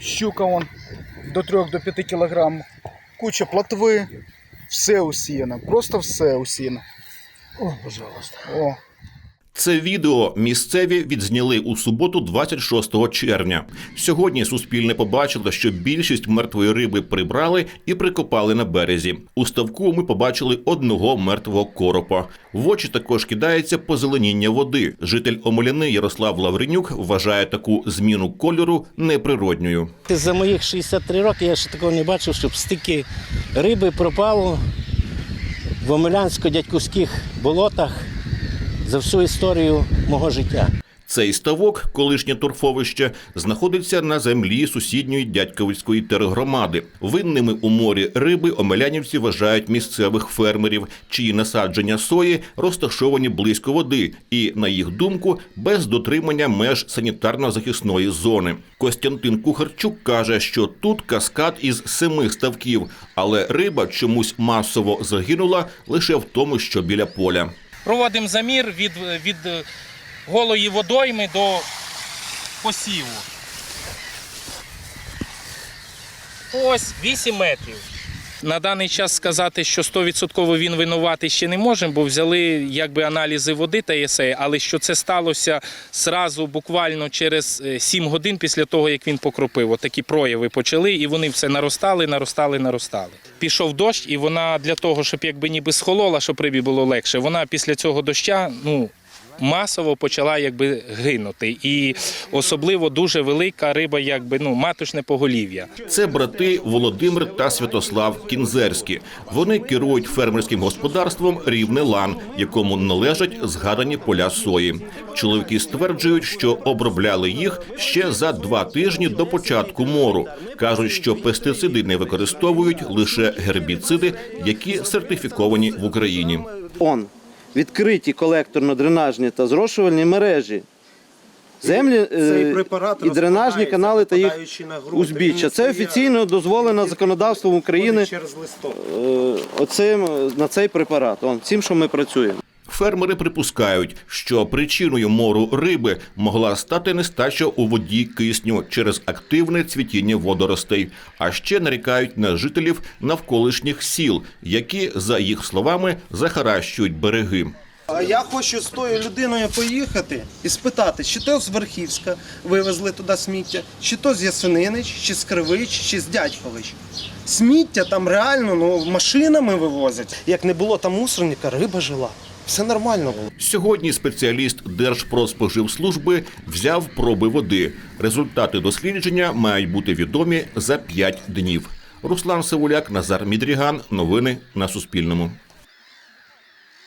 щука вон до 3 до 5 кілограм, куча плотви, все усіяно, просто все усіяно. О, пожалуйста. О. Це відео місцеві відзняли у суботу, 26 червня. Сьогодні Суспільне побачило, що більшість мертвої риби прибрали і прикопали на березі. У ставку ми побачили одного мертвого коропа. В очі також кидається позеленіння води. Житель Омеляни Ярослав Лавренюк вважає таку зміну кольору неприродньою. За моїх 63 роки я ще такого не бачив, щоб стільки риби пропало в омелянсько-дядьківських болотах за всю історію мого життя. Цей ставок, колишнє торфовище, знаходиться на землі сусідньої дядьковицької тергромади. Винними у морі риби омелянівці вважають місцевих фермерів, чиї насадження сої розташовані близько води, і, на їх думку, без дотримання меж санітарно-захисної зони. Костянтин Кухарчук каже, що тут каскад із семи ставків, але риба чомусь масово загинула лише в тому, що біля поля. Проводимо замір від, від е, голої водойми до посіву. Ось 8 метрів. На даний час сказати, що 100% він винуватий ще не можемо, бо взяли якби аналізи води та єсей, але що це сталося сразу буквально через е, 7 годин після того, як він покропив. От такі прояви почали, і вони все наростали, наростали, наростали. Пішов дощ, і вона для того, щоб якби ніби схолола, щоб рибі було легше, вона після цього доща, ну. Масово почала якби гинути, і особливо дуже велика риба, якби ну маточне поголів'я. Це брати Володимир та Святослав Кінзерські. Вони керують фермерським господарством Рівне Лан, якому належать згадані поля сої. Чоловіки стверджують, що обробляли їх ще за два тижні до початку мору. кажуть, що пестициди не використовують лише гербіциди, які сертифіковані в Україні. Он відкриті колекторно-дренажні та зрошувальні мережі. Землі е, Цей препарат і дренажні канали та їх узбіччя. Це офіційно дозволено законодавством України через листок. е, оцим, на цей препарат. Он, цим, що ми працюємо. Фермери припускають, що причиною мору риби могла стати нестача у воді кисню через активне цвітіння водоростей, а ще нарікають на жителів навколишніх сіл, які, за їх словами, захаращують береги. А я хочу з тою людиною поїхати і спитати, чи то з Верхівська вивезли туди сміття, чи то з Ясенинич, чи з Кривич, чи з Дядькович. Сміття там реально ну, машинами вивозять. Як не було там мусорника, риба жила. Все нормально було. Сьогодні спеціаліст Держпродспоживслужби взяв проби води. Результати дослідження мають бути відомі за 5 днів. Руслан Савуляк, Назар Мідріган. Новини на Суспільному.